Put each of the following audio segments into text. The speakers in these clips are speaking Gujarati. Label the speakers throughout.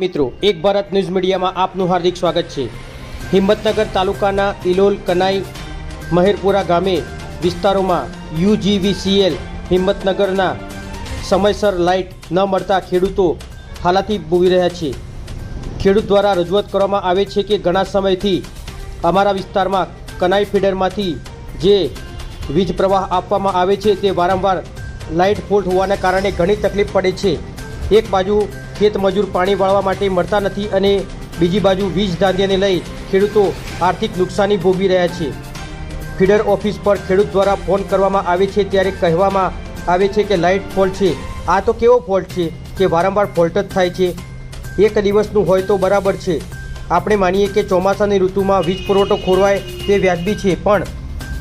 Speaker 1: મિત્રો, એક ભારત ન્યૂઝ મીડિયામાં આપનું હાર્દિક સ્વાગત છે. હિંમતનગર તાલુકાના ઇલોલ કનાઈ મહેરપુરા ગામે વિસ્તારોમાં યુજીવીસીએલ હિંમતનગરના સમયસર લાઇટ ન મળતા ખેડૂતો હાલાથી ભોગી રહ્યા છે. ખેડૂત દ્વારા રજૂઆત કરવામાં આવે છે કે ઘણા સમયથી અમારા વિસ્તારમાં કનાઈ ફીડરમાંથી જે વીજ પ્રવાહ આપવામાં આવે છે તે વારંવાર લાઇટ ફોલ્ટ હોવાના કારણે ઘણી તકલીફ પડે છે. એક બાજુ ખેત મજૂર પાણી વાળવા માટે મળતા નથી અને બીજી બાજુ વીજ ધાંધિયાને લઈ ખેડૂતો આર્થિક નુકસાની ભોગવી રહ્યા છે. ફીડર ઓફિસ પર ખેડૂત દ્વારા ફોન કરવામાં આવે છે ત્યારે કહેવામાં આવે છે કે લાઇટ ફોલ્ટ છે. આ તો કેવો ફોલ્ટ છે કે વારંવાર ફોલ્ટ જ થાય છે. એક દિવસનું હોય તો બરાબર છે. આપણે માનીએ કે ચોમાસાની ઋતુમાં વીજ પુરવઠો ખોરવાય તે વ્યાજબી છે, પણ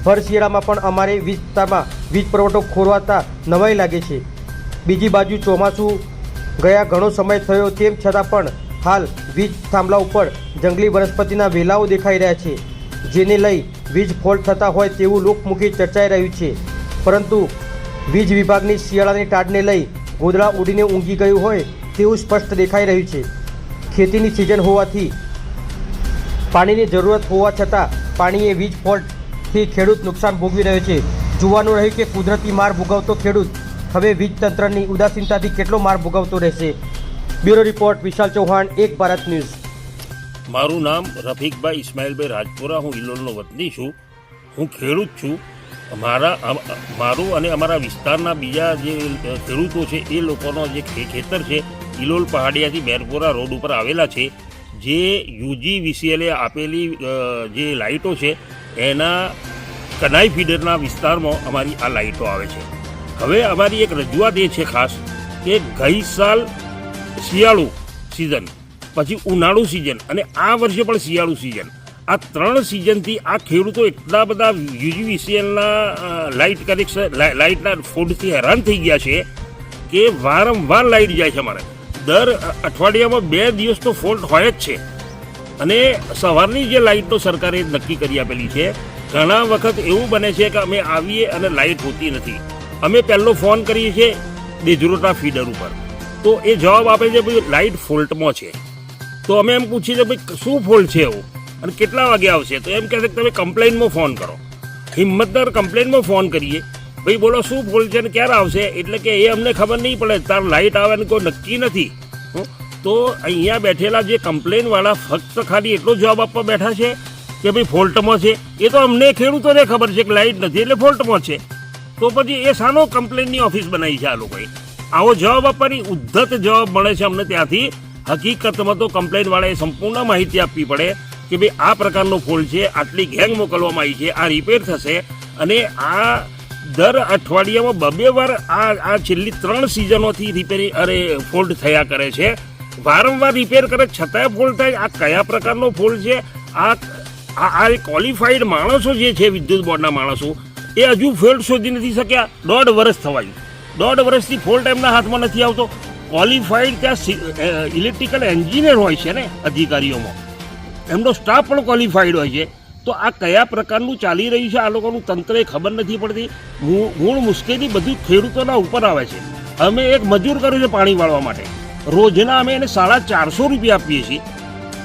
Speaker 1: ભર શિયાળામાં પણ અમારે વિસ્તારમાં વીજ પુરવઠો ખોરવાતા નવાઈ લાગે છે. બીજી બાજુ ચોમાસું ગયા ઘણો સમય થયો તેમ છતાં પણ હાલ વીજ થાંભલા ઉપર જંગલી વનસ્પતિના વેલાઓ દેખાઈ રહ્યા છે, જેને લઈ વીજ ફોલ્ટ થતા હોય તેવું લોકમુખી ચર્ચાઈ રહ્યું છે. પરંતુ વીજ વિભાગની શિયાળાની ટાળને લઈ ગોદડા ઉડીને ઊંઘી ગયું હોય તેવું સ્પષ્ટ દેખાઈ રહ્યું છે. ખેતીની સિઝન હોવાથી પાણીની જરૂરત હોવા છતાં પાણીએ વીજ ફોલ્ટથી ખેડૂત નુકસાન ભોગવી રહ્યો છે. જોવાનું રહ્યું કે કુદરતી માર ભોગવતો ખેડૂત હવે વીજ તંત્રની ઉદાસીનતાથી કેટલો માર ભોગવતો રહેશે? બ્યુરો રિપોર્ટ, વિશાલ ચૌહાણ, એક ભારત ન્યૂઝ.
Speaker 2: મારું નામ રફીકભાઈ ઇસ્માઇલભાઈ રાજપુરા, હું ઇલોલનો વતની છું. હું ખેડૂત છું. મારા મારું અને અમારા વિસ્તારના બીજા જે ખેડૂતો છે, એ લોકોનો જે ખેતર છે, ઇલોલ પહાડિયાથી બેરપોરા રોડ ઉપર આવેલા છે. જે યુજી વીસીએલે આપેલી જે લાઇટો છે, એના કનાઈ ફીડરના વિસ્તારમાં અમારી આ લાઇટો આવે છે. હવે અમારી એક રજૂઆત એ છે ખાસ કે ગઈ સાલ શિયાળુ સિઝન પછી ઉનાળુ સિઝન અને આ વર્ષે પણ શિયાળુ સિઝન આ ત્રણ સિઝનથી આ ખેડૂતો એટલા બધા યુજીવીસીએલના લાઇટ કનેક્શન લાઇટના ફૂડથી હેરાન થઈ ગયા છે કે વારંવાર લાઇટ જાય છે અમારે. દર અઠવાડિયામાં બે દિવસ તો ફોલ્ટ હોય જ છે. અને સવારની જે લાઇટનો સરકારે નક્કી કરી આપેલી છે, ઘણા વખત એવું બને છે કે અમે આવીએ અને લાઇટ હોતી નથી. અમે પહેલો ફોન કરીએ છીએ દેજરોટા ફીડર ઉપર. તો એ જવાબ આપે છે ભાઈ લાઇટ ફોલ્ટમાં છે. તો અમે એમ પૂછીએ છીએ, ભાઈ શું ફોલ્ટ છે એવું? અને કેટલા વાગે આવશે? તો એમ કહે છે કે, તમે કમ્પ્લેનમાં ફોન કરો. હિંમતદાર કમ્પ્લેનમાં ફોન કરીએ. ભાઈ બોલો, શું ફોલ્ટ છે ને ક્યારે આવશે? એટલે કે, એ અમને ખબર નહીં પડે, તાર લાઇટ આવે ને કોઈ નક્કી નથી. તો અહીંયા બેઠેલા જે કમ્પ્લેનવાળા ફક્ત ખાલી એટલો જવાબ આપવા બેઠા છે કે, ભાઈ ફોલ્ટમાં છે. એ તો અમને ખેડૂતોને ખબર છે કે લાઇટ નથી, એટલે ફોલ્ટમાં છે. તો પછી એ સાનો કમ્પ્લેનની ઓફિસ બનાવી છે આ લોકોએ. આવો જવાબ આપવાની ઉદ્ધત જવાબ મળે છે અમને ત્યાંથી. હકીકતમાં તો કમ્પ્લેનવાળાએ સંપૂર્ણ માહિતી આપવી પડે કે ભાઈ આ પ્રકારનો ફોલ્ટ છે, આટલી ગેંગ મોકલવામાં આવી છે, આ રિપેર થશે. અને આ દર અઠવાડિયામાં બબે વાર આ આ છેલ્લી ત્રણ સિઝનોથી રિપેરિંગ અરે ફોલ્ટ થયા કરે છે. વારંવાર રિપેર કરે, છતાંય ફોલ્ટ થાય. આ કયા પ્રકારનો ફોલ્ટ છે? આ આ આ ક્વોલિફાઈડ માણસો જે છે વિદ્યુત બોર્ડના માણસો એ હજુ ફોલ્ટ શોધી નથી શક્યા. દોઢ વર્ષ થવાયું. દોઢ વર્ષથી ફોલ્ટ એમના હાથમાં નથી આવતો. ક્વોલિફાઈડ ત્યાં ઇલેક્ટ્રિકલ એન્જિનિયર હોય છે ને અધિકારીઓમાં. એમનો સ્ટાફ પણ ક્વોલિફાઈડ હોય છે. તો આ કયા પ્રકારનું ચાલી રહ્યું છે? આ લોકોનું તંત્રએ ખબર નથી પડતી. મૂળ મુશ્કેલી બધું ખેડૂતોના ઉપર આવે છે. અમે એક મજૂર કર્યું છે પાણી વાળવા માટે. રોજના અમે એને સાડા ચારસો રૂપિયા આપીએ છીએ.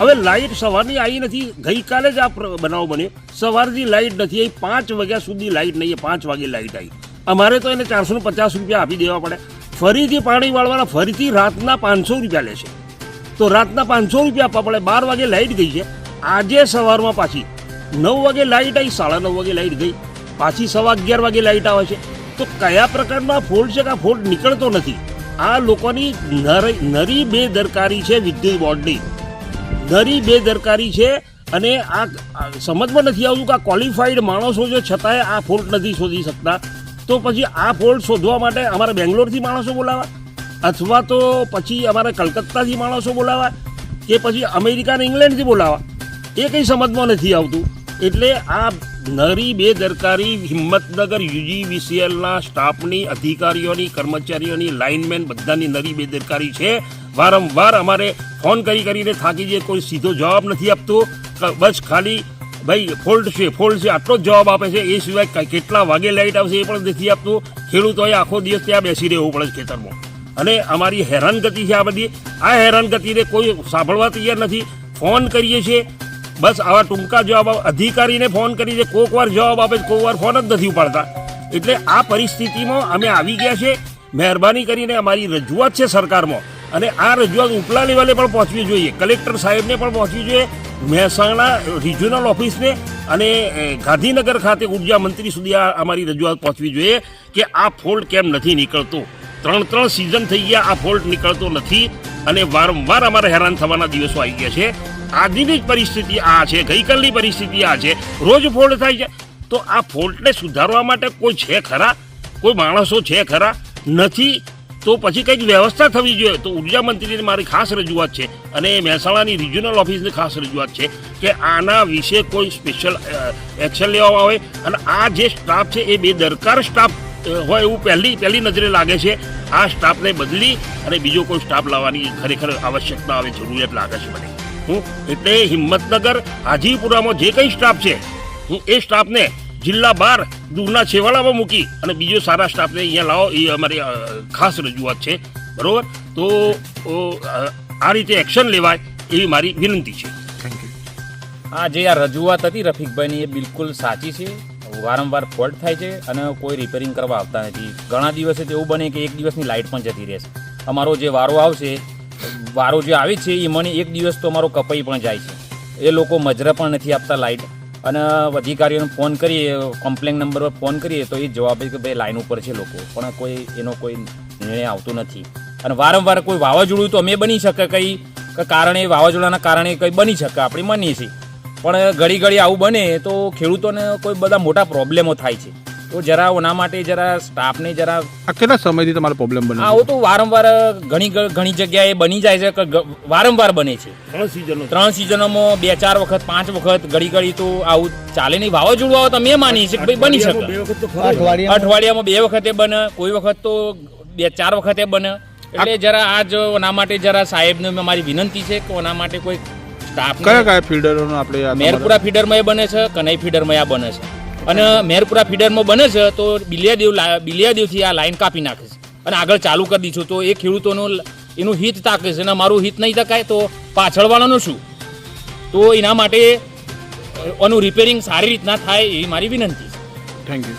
Speaker 2: હવે લાઇટ સવારની આવી નથી. ગઈકાલે જ આ બનાવ બન્યો. સવારથી લાઇટ નથી આવી. પાંચ વાગ્યા સુધી લાઇટ નહીં. પાંચ વાગે લાઇટ આવી. અમારે તો એને ચારસો પચાસ રૂપિયા આપી દેવા પડે. ફરીથી પાણી વાળવાના ફરીથી રાતના પાંચસો રૂપિયા લે છે. તો રાતના પાંચસો રૂપિયા આપવા પડે. બાર વાગે લાઇટ ગઈ છે. આજે સવારમાં પાછી નવ વાગે લાઇટ આવી. સાડા નવ વાગે લાઇટ ગઈ. પાછી સવા અગિયાર વાગે લાઇટ આવે છે. તો કયા પ્રકારના ફોલ્ટ છે કે આ ફોલ્ટ નીકળતો નથી? આ લોકોની નરી બેદરકારી છે વિદ્યુત બોર્ડની. નરી બેદરકારી છે અને આ સમજમાં નથી આવતું કે આ ક્વોલિફાઈડ માણસો છે, છતાંય આ ફોલ્ટ નથી શોધી શકતા. તો પછી આ ફોલ્ટ શોધવા માટે અમારે બેંગ્લોરથી માણસો બોલાવા? અથવા તો પછી અમારે કલકત્તાથી માણસો બોલાવા? કે પછી અમેરિકા અને ઇંગ્લેન્ડથી બોલાવા? એ કંઈ સમજમાં નથી આવતું. એટલે આ નરી બેદરકારી હિંમતનગર યુજી વીસીએલના સ્ટાફની, અધિકારીઓની, કર્મચારીઓની, લાઇનમેન બધાની નરી બેદરકારી છે. વારંવાર અમારે ફોન કરી કરીને થાકી જઈએ, કોઈ સીધો જવાબ નથી આપતો. બસ ખાલી, ભાઈ, ફોલ્ટ છે ફોલ્ટ છે, આટલો જ જવાબ આપે છે, એ સિવાય કેટલા વાગે લાઇટ આવશે એ પણ નથી આપતું. ખેડૂતોએ આખો દિવસ ત્યાં બેસી રહેવું પડે છે ખેતરમાં. અને અમારી હેરાનગતિ છે આ બધી. આ હેરાનગતિને કોઈ સાંભળવા તૈયાર નથી. ફોન કરીએ છીએ બસ આવા ટૂંકા જવાબ. અધિકારીને ફોન કરી છે. કોક વાર જવાબ આપે કોક વાર ફોન જ નથી ઉપાડતા. એટલે આ પરિસ્થિતિમાં અમે આવી ગયા છે મહેરબાની કરીને અમારી રજૂઆત છે સરકારમાં. અને આ રજૂઆત ઉપલા લેવલે પણ પહોંચવી જોઈએ. કલેક્ટર સાહેબને પણ પહોંચવી જોઈએ. મહેસાણા રિજિયોનલ ઓફિસને અને ગાંધીનગર ખાતે ઊર્જા મંત્રી સુધી આ, અમારી રજૂઆત પહોંચવી જોઈએ કે આ ફોલ્ટ કેમ નથી નીકળતો. ત્રણ ત્રણ સિઝન થઈ ગયા, આ ફોલ્ટ નીકળતો નથી. અને વારંવાર અમારે હેરાન થવાના દિવસો આવી ગયા છે. આજની જ પરિસ્થિતિ આ છે, ગઈકાલની પરિસ્થિતિ આ છે. રોજ ફોલ્ટ થાય છે. તો આ ફોલ્ટને સુધારવા માટે કોઈ છે ખરા? કોઈ માણસો છે ખરા? નથી. તો પછી કંઈક વ્યવસ્થા થવી જોઈએ. તો ઊર્જા મંત્રીને મારી ખાસ રજૂઆત છે અને મહેસાણાની રિજિયોનલ ઓફિસની ખાસ રજૂઆત છે કે આના વિશે કોઈ સ્પેશિયલ એક્શન લેવામાં આવે. અને આ જે સ્ટાફ છે એ બેદરકાર સ્ટાફ હોય એવું પહેલી પહેલી નજરે લાગે છે. આ સ્ટાફને બદલી અને બીજો કોઈ સ્ટાફ લાવવાની ખરેખર આવશ્યકતા આવે, જરૂરિયાત લાગે છે મને. એટલે હિંમતનગર હાજીપુરામાં જે કંઈ સ્ટાફ છે હું એ સ્ટાફને જિલ્લા બાર દૂરના છેવાડામાં મૂકી અને બીજો સારા સ્ટાફને અહીંયા લાવો એ અમારી ખાસ રજૂઆત છે. બરોબર? તો આ રીતે એક્શન લેવાય એવી મારી વિનંતી છે.
Speaker 3: આ જે આ રજૂઆત હતી રફીકભાઈની એ બિલકુલ સાચી છે. વારંવાર ફોલ્ટ થાય છે અને કોઈ રિપેરિંગ કરવા આવતા નથી. ઘણા દિવસે તો એવું બને કે એક દિવસની લાઇટ પણ જતી રહેશે. અમારો જે વારો આવશે વારો જે આવે છે એ મને એક દિવસ તો અમારો કપાઈ પણ જાય છે. એ લોકો મજરા પણ નથી આપતા લાઇટ અને અધિકારીઓને ફોન કરીએ, કમ્પ્લેન નંબર પર ફોન કરીએ, તો એ જવાબ કે ભાઈ લાઇન ઉપર છે લોકો. પણ કોઈ, એનો કોઈ નિર્ણય આવતો નથી. અને વારંવાર કોઈ વાવાઝોડું તો અમે બની શકે કંઈ કારણે વાવાઝોડાના કારણે કંઈ બની શકે આપણે માનીએ છીએ. પણ ઘડી ઘડી આવું બને તો ખેડૂતોને કોઈ બધા મોટા પ્રોબ્લેમો થાય છે. તો જરા ઓના માટે જરા સ્ટાફને જરા
Speaker 4: આ કેટલા સમયથી તમારો પ્રોબ્લેમ બને
Speaker 3: હા તો વારંવાર ઘણી ઘણી જગ્યાએ બની જાય છે કે વારંવાર બને છે.
Speaker 2: ત્રણ સિઝનો
Speaker 3: ત્રણ સિઝનોમાં બે ચાર વખત પાંચ વખત ઘડી ઘડી તો આવું ચાલે નહીં. વાવાઝોડું આવે તો અમે માનીએ છીએ કે ભાઈ બની શકે. અઠવાડિયામાં બે વખતે બને કોઈ વખત તો બે ચાર વખતે બને. એટલે જરા આજ ઓના માટે જરા સાહેબને મારી વિનંતી છે કે ઓના માટે કોઈ સ્ટાફ
Speaker 4: કયા કયા ફીડરોનો આપણે
Speaker 3: મેરપુરા ફીડરમાં એ બને છે કનઈ ફીડરમાં આ બને છે. અને મેરપુરા ફીડરમાં બને છે, તો બિલિયાદેવ બિલિયાદેવથી આ લાઈન કાપી નાખે છે. અને આગળ ચાલુ કરી દીધું તો એ ખેડૂતોનું એનું હિત તાકે છે અને મારું હિત નહીં તકાય તો પાછળવાળાનું શું? તો એના માટે આનું રિપેરિંગ સારી રીતના થાય એવી મારી વિનંતી છે.
Speaker 4: Thank you